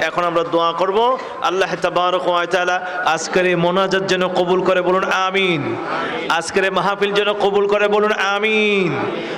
এখন আমরা দোয়া করব। আল্লাহ আজকের এই মোনাজাত যেন কবুল করে বলুন, আমিন। আজকের মাহফিল যেন কবুল করে বলুন, আমিন।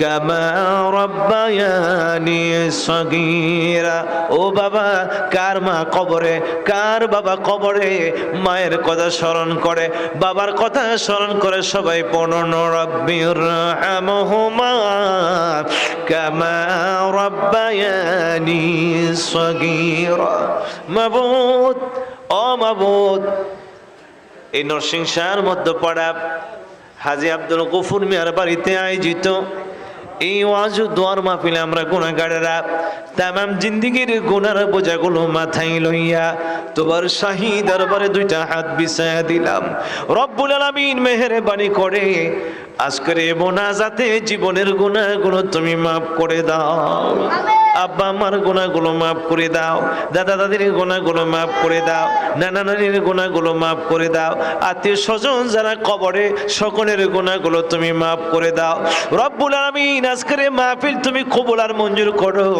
কামা রব্বায়ানি সগীরা। ও বাবা, কার মা কবরে? কার বাবা কবরে? মায়ের কথা স্মরণ করে, বাবার কথা স্মরণ করে সবাই পনন রব্বির হামহুমা কামা রব্বায়ানি সগীরা। মাবুদ, ও মাবুদ। এই নরসিংসার মধ্যপাড়া হাজি আব্দুল গফুর মিয়ার বাড়িতে আয়োজিত এই ওয়াজ দোয়ার মাহফিলে আমরা গুণাগারেরা তামাম জিন্দিগির গুনার বোঝাগুলো মাথায় লইয়া তোমার শাহি দরবারে দুইটা হাত বিছায়া দিলাম। রব্বুল আলামিন মেহেরবানি করে আজকের এ মোনাজাতে জীবনের গুণাগুলো তুমি মাফ করে দাও। আব্বা, আমার গোনাগুলো মাফ করে দাও। দাদা দাদির গোনাগুলো মাফ করে দাও। নানা নানির গোনাগুলো মাফ করে দাও। আত্মীয় স্বজন যারা কবরে, সকলের গোনাগুলো তুমি মাফ করে দাও। রব্বুল আলামিন, আজকের এই মাহফিল তুমি কবুল আর মঞ্জুর করো।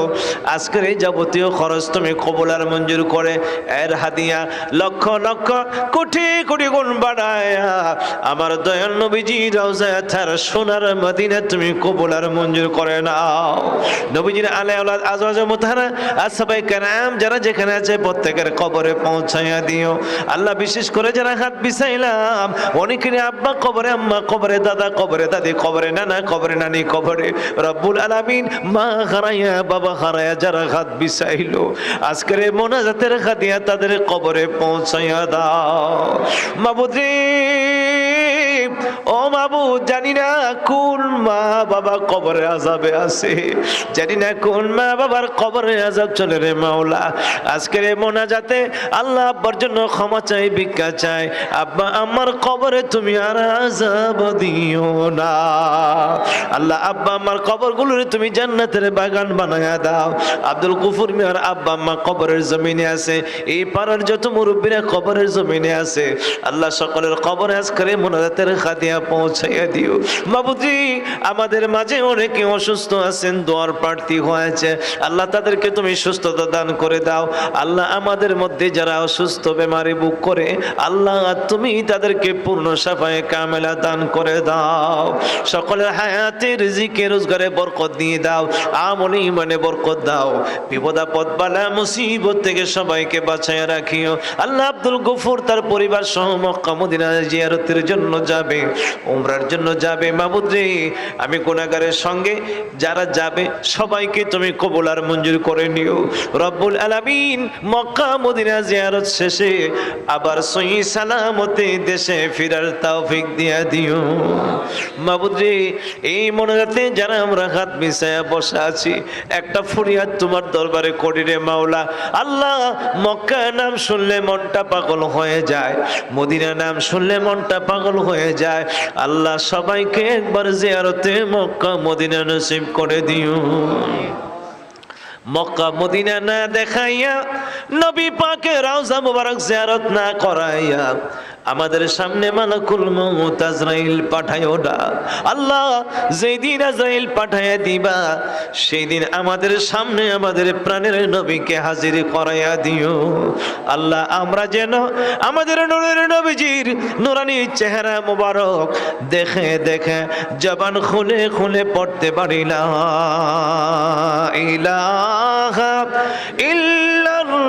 আজকের এই যাবতীয় খরচ তুমি কবুল আর মঞ্জুর করে। এর হাদিয়া লক্ষ লক্ষ কোটি কোটি গুণ বাড়ায়া আমার দয়াল নবীজি রওজা থার সোনার মদিনা তুমি কবুল আর মঞ্জুর করে নাও। নবীজির আওলাদ আজওয়াজ মুতাহারা আসবাই কারাম যারা যেখানে আছে প্রত্যেকের কবরে পৌঁছাইয়া দিও। আল্লাহ বিশেষ করে যারা হাত বিছাইলাম, অনেকেরই আব্বা কবরে, আম্মা কবরে, দাদা কবরে, দাদি কবরে, নানা কবরে, নানি কবরে। রব্বুল আলামিন, মা হারাইয়া, বাবা হারাইয়া যারা হাত বিছাইলো, আজকের এই মোনাজাতের খাদিয়া তাদের কবরে পৌঁছাইয়া দাও। মাবুদ্রি ও বাবু, জানি না কোন মা বাবা কবরে আজাবে আছে। জানি না কোন মা বাবার কবরে আজাব চলে রে মাওলা। আজকের এই মোনাজাতে আল্লাহ আব্বার জন্য ক্ষমা চাই, ভিক্ষা চাই। আব্বা, আমার কবরে তুমি আর আজাব দিও না। আল্লাহ, আব্বা, আমার কবরগুলোরে তুমি জান্নাতের বাগান বানায়া দাও। আব্দুল কুফুর মিয়ার আব্বা, আম্মা কবরের জমিনে আছে। এই পাড়ার যত মুরব্বীরা কবরের জমিনে আছে। আল্লাহ সকলের কবরে আজকের মোনাজাতের খাদিয়া পৌঁছাইয়া দিও। বাবুজি, আমাদের মাঝে অনেকে অসুস্থ আছেন, দোয়ার প্রার্থী হয়েছে। আল্লাহ তাদেরকে তুমি সুস্থতা দান করে দাও। আল্লাহ আমাদের মধ্যে যারা অসুস্থ, বেমারি বুক করে, আল্লাহ তুমি তাদেরকে পূর্ণ সাফায়ে কামেলা দান করে দাও। সকলের হায়াতে রিজিকে রোজগারে বরকত দিয়ে দাও। আমলি মানে বরকত দাও। বিপদাপদ বালা, মুসিবত থেকে সবাইকে বাঁচায় রাখিও। আল্লাহ আব্দুল গফুর তার পরিবার সহ মক্কা মদিনা জিয়ারতের জন্য যাবে। উমরার জন্য যাবে। মাবুদ রে, আমি গুনাহগারের সঙ্গে যারা যাবে, সবাইকে তুমি কবুল আর মঞ্জুর করে নিও। রব্বুল আলামিন মক্কা মদিনা জিয়ারত শেষে আবার সহি সালামতে দেশে ফিরার তৌফিক দিয়া দিও। মাবুদ এই মনোরাতে যারা আমরা হাত মিশায়া বসে আছি, একটা ফরিয়াদ তোমার দরবারে করি রে মাওলা। আল্লাহ মক্কা নাম শুনলে মনটা পাগল হয়ে যায় মদিনা নাম শুনলে মনটা পাগল হয়ে যায়। আল্লাহ সবাইকে একবার জিয়ারতে মক্কা, মদিনা নসিব করে দিও। মক্কা, মদিনা না দেখাইয়া নবী পাকে রাউজা মুবারক জিয়ারত না করাইয়া আমাদের সামনে মালাকুল মউত আজরাইল পাঠায়ো না। আল্লাহ যেই দিন আজরাইল পাঠাইয়া দিবা সেই দিন আমাদের সামনে আমাদের প্রাণের নবীকে হাজির করাইয়া দিও। আল্লাহ, আমরা যেন আমাদের নূরের নবীজির নুরানি চেহারা মুবারক দেখে দেখে জবান খুলে খুলে পড়তে পারি না। ইলাহা ইল্লাল্লাহু